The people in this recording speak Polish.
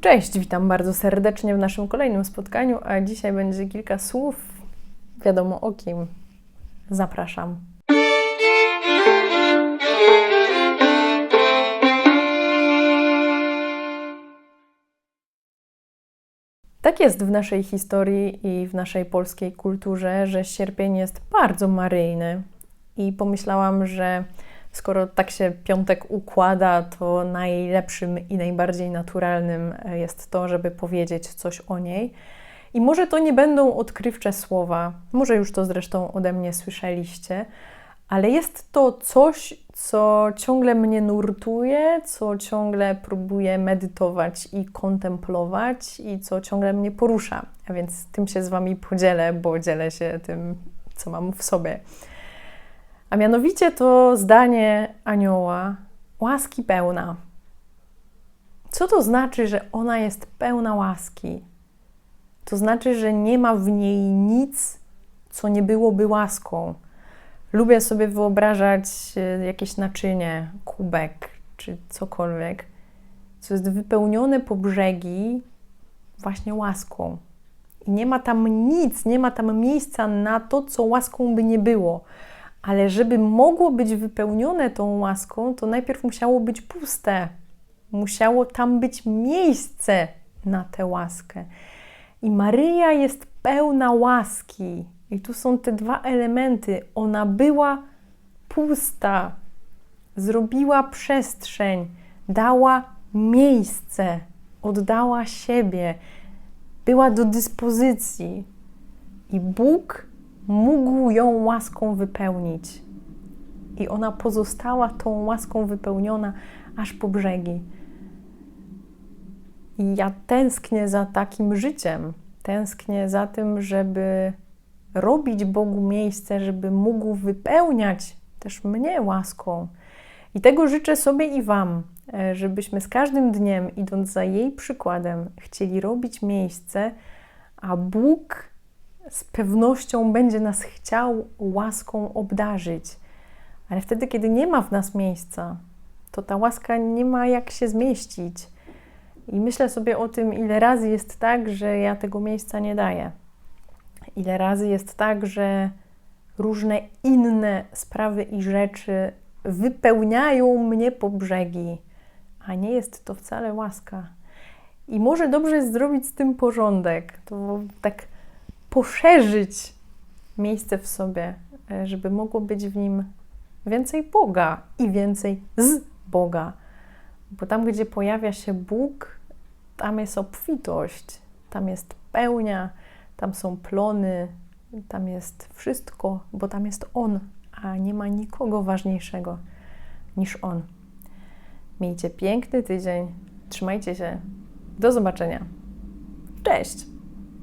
Cześć, witam bardzo serdecznie w naszym kolejnym spotkaniu, a dzisiaj będzie kilka słów, wiadomo o kim. Zapraszam. Tak jest w naszej historii i w naszej polskiej kulturze, że sierpień jest bardzo maryjny. I pomyślałam, że skoro tak się piątek układa, to najlepszym i najbardziej naturalnym jest to, żeby powiedzieć coś o niej. I może to nie będą odkrywcze słowa, może już to zresztą ode mnie słyszeliście, ale jest to coś, co ciągle mnie nurtuje, co ciągle próbuję medytować i kontemplować i co ciągle mnie porusza. A więc tym się z Wami podzielę, bo dzielę się tym, co mam w sobie. A mianowicie to zdanie anioła łaski pełna. Co to znaczy, że ona jest pełna łaski? To znaczy, że nie ma w niej nic, co nie byłoby łaską. Lubię sobie wyobrażać e, jakieś naczynie, kubek czy cokolwiek, co jest wypełnione po brzegi właśnie łaską. I nie ma tam nic, nie ma tam miejsca na to, co łaską by nie było. Ale żeby mogło być wypełnione tą łaską, to najpierw musiało być puste. Musiało tam być miejsce na tę łaskę. I Maryja jest pełna łaski. I tu są te dwa elementy. Ona była pusta, zrobiła przestrzeń, dała miejsce, oddała siebie, była do dyspozycji. I Bóg mógł ją łaską wypełnić. I ona pozostała tą łaską wypełniona aż po brzegi. I ja tęsknię za takim życiem. Tęsknię za tym, żeby robić Bogu miejsce, żeby mógł wypełniać też mnie łaską. I tego życzę sobie i Wam, e, żebyśmy z każdym dniem, idąc za jej przykładem, chcieli robić miejsce, a Bóg z pewnością będzie nas chciał łaską obdarzyć. Ale wtedy, kiedy nie ma w nas miejsca, to ta łaska nie ma jak się zmieścić. I myślę sobie o tym, ile razy jest tak, że ja tego miejsca nie daję. Ile razy jest tak, że różne inne sprawy i rzeczy wypełniają mnie po brzegi, a nie jest to wcale łaska. I może dobrze jest zrobić z tym porządek, to tak poszerzyć miejsce w sobie, e, żeby mogło być w nim więcej Boga i więcej z Boga. Bo tam, gdzie pojawia się Bóg, tam jest obfitość, tam jest pełnia, tam są plony, tam jest wszystko, bo tam jest On, a nie ma nikogo ważniejszego niż On. Miejcie piękny tydzień, trzymajcie się. Do zobaczenia. Cześć!